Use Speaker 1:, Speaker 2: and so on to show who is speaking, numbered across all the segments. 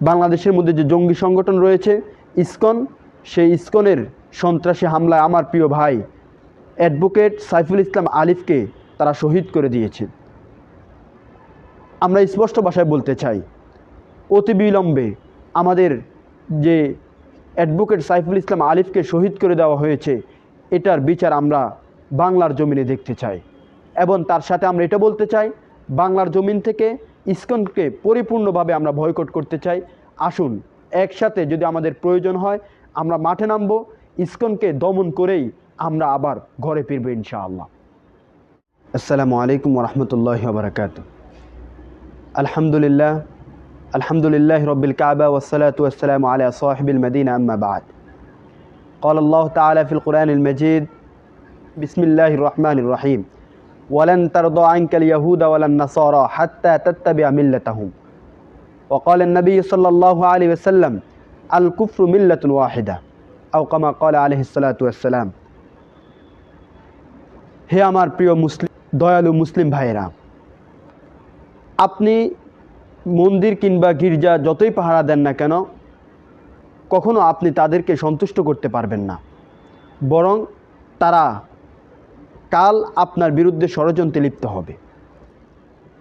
Speaker 1: বাংলাদেশের মধ্যে যে জঙ্গি সংগঠন রয়েছে, ইসকন, সেই ইসকনের সন্ত্রাসী হামলায় আমার প্রিয় ভাই অ্যাডভোকেট সাইফুল ইসলাম আলিফকে তারা শহীদ করে দিয়েছে। আমরা স্পষ্ট ভাষায় বলতে চাই, অতি বিলম্বে আমাদের যে অ্যাডভোকেট সাইফুল ইসলাম আলিফকে শহীদ করে দেওয়া হয়েছে, এটার বিচার আমরা বাংলার জমিনে দেখতে চাই এবং তার সাথে আমরা এটা বলতে চাই, বাংলার জমিন থেকে ইসকনকে পরিপূর্ণভাবে আমরা বয়কট করতে চাই আসুন একসাথে যদি আমাদের প্রয়োজন হয় আমরা মাঠে নামবো ইসকনকে দমন করেই আমরা আবার ঘরে ফিরবো ইনশাআল্লাহ আসসালামু আলাইকুম রহমতুল্লাহ বারকাত আলহামদুলিল্লাহ আলহামদুলিল্লাহ রবিল কাবা ওসালাত ওয়াসালাম আলা সাহিবিল মদিনা আম্মা বাদ قال الله تعالى في القرآن المجيد بسم الله الرحمن الرحيم ولن ترضى عنك اليهود ولا النصارى حتى تتبع ملتهم وقال النبي صلى الله عليه وسلم الكفر ملة واحدة أو كما قال عليه الصلاة والسلام হে আমার প্রিয় মুসলিম দয়ালু মুসলিম ভাইয়েরা আপনি মন্দির কিংবা গির্জা যতই পাহারা দেন না কেন কখনো আপনি তাদেরকে সন্তুষ্ট করতে পারবেন না বরং তারা কাল আপনার বিরুদ্ধে ষড়যন্ত্রে লিপ্ত হবে।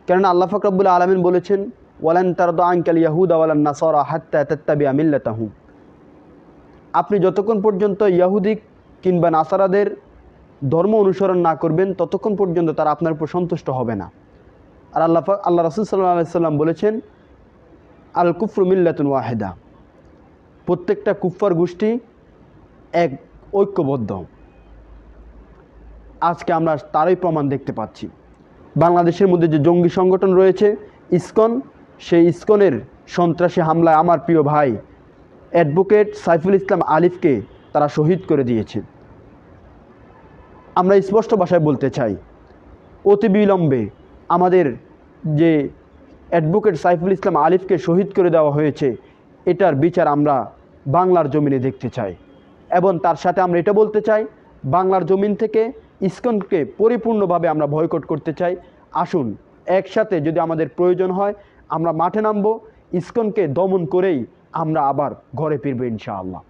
Speaker 1: কেননা আল্লাহ ফকরাবুল আলমিন বলেছেন, ওয়ালান তারদ আঙ্কাল ইয়াহুদ ওয়ালান নাসরা হাত্তা তাত্তাবি আমিল্লাতাহু আপনি যতক্ষণ পর্যন্ত ইয়াহুদি কিংবা নাসারাদের ধর্ম অনুসরণ না করবেন, ততক্ষণ পর্যন্ত তারা আপনার উপর সন্তুষ্ট হবে না। আর আল্লাহ আল্লাহ রসুল সাল্লাহ সাল্লাম বলেছেন আল কুফরু মিল্লাতুন ওয়াহেদা। প্রত্যেকটা কুফফার গোষ্ঠী এক ঐক্যবদ্ধ। আজকে আমরা তারই প্রমাণ দেখতে পাচ্ছি। বাংলাদেশের মধ্যে যে জঙ্গি সংগঠন রয়েছে, ইসকন, সেই ইসকনের সন্ত্রাসী হামলায় আমার প্রিয় ভাই অ্যাডভোকেট সাইফুল ইসলাম আলিফকে তারা শহীদ করে দিয়েছে। আমরা স্পষ্ট ভাষায় বলতে চাই, অতি বিলম্বে আমাদের যে অ্যাডভোকেট সাইফুল ইসলাম আলিফকে শহীদ করে দেওয়া হয়েছে, এটার বিচার আমরা বাংলার জমিনে দেখতে চাই। এবং তার সাথে আমরা এটা বলতে চাই, বাংলার জমিন থেকে ইসকনকে পরিপূর্ণভাবে আমরা বয়কট করতে চাই। আসুন, একসাথে যদি আমাদের প্রয়োজন হয়, আমরা মাঠে নামবো। ইস্কনকে দমন করেই আমরা আবার ঘরে ফিরবো ইনশাআল্লাহ।